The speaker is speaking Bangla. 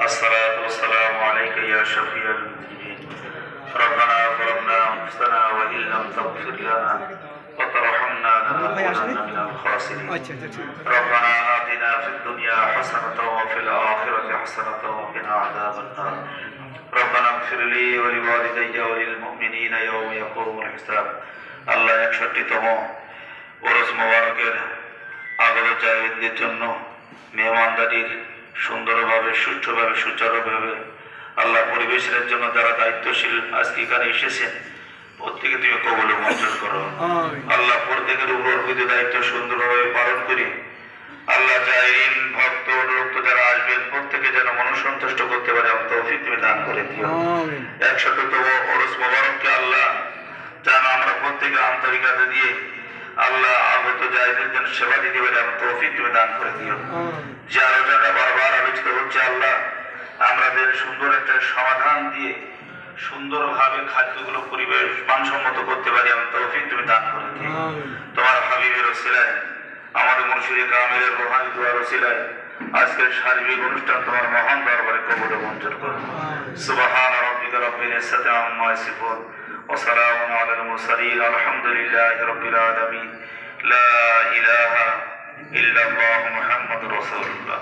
الصلاة والسلام عليك يا شفيع المذنبين ربنا ظلمنا أنفسنا وإن لم تغفر لنا وترحمنا لنكونن من الخاسرين আচ্ছা আচ্ছা ঠিক আছে। ربنا آتنا في الدنيا حسنة وفي الآخرة حسنة وقنا عذاب النار ربنا اغفر لي ولوالدي وللمؤمنين يوم يقوم الحساب আল্লাহ একষট্টিতম ওরস মোবারকের আগত জাহিদদের জন্য মেহমানদারির সুন্দরভাবে সুষ্ঠুভাবে সুচারুভাবে আল্লাহ পরিবেশের জন্য যারা দায়িত্বশীল আজকে এখানে এসেছেন প্রত্যেকে তুমি কবলে মঞ্জুর করো। আল্লাহ প্রত্যেকের উপর বিধি দায়িত্ব সুন্দরভাবে পালন করি। আল্লাহ জাহিন ভক্ত অনুরক্ত যারা আসবেন প্রত্যেকে যেন মনসন্তুষ্ট করতে পারে তৌফিক তুমি দান করে দিও। আমিন। একশততম ওরস মোবারককে আল্লাহ যেন আমরা প্রত্যেকে আন্তরিকতা দিয়ে আল্লাহ আগত জাহিদের জন্য সেবা দিতে পারে তৌফিক তুমি দান করে দিও। যে আলোচনা বারবার আমরা সুন্দর একটা সমাধান দিয়ে সুন্দরভাবে খাদ্যগুলো পরিবেশ মানসম্মত করতে পারি আমি তৌফিক তুমি দান করে দিই তোমার হাবিবের ওসিলায় আমাদের মনসুরি কামের রোহানি দোয়ার ওসিলায় আজকের সার্বিক অনুষ্ঠান তোমার মহান দরবারে কবুল মঞ্জুর করো। সুবাহান রব্বিক রব্বিল ইজ্জাতি আম্মা ইয়াসিফুন ওয়া সালামুন আলাল মুরসালিন আলহামদুলিল্লাহি রব্বিল আলামিন। লা ইলাহা ইল্লাল্লাহু মুহাম্মাদুর রাসূলুল্লাহ।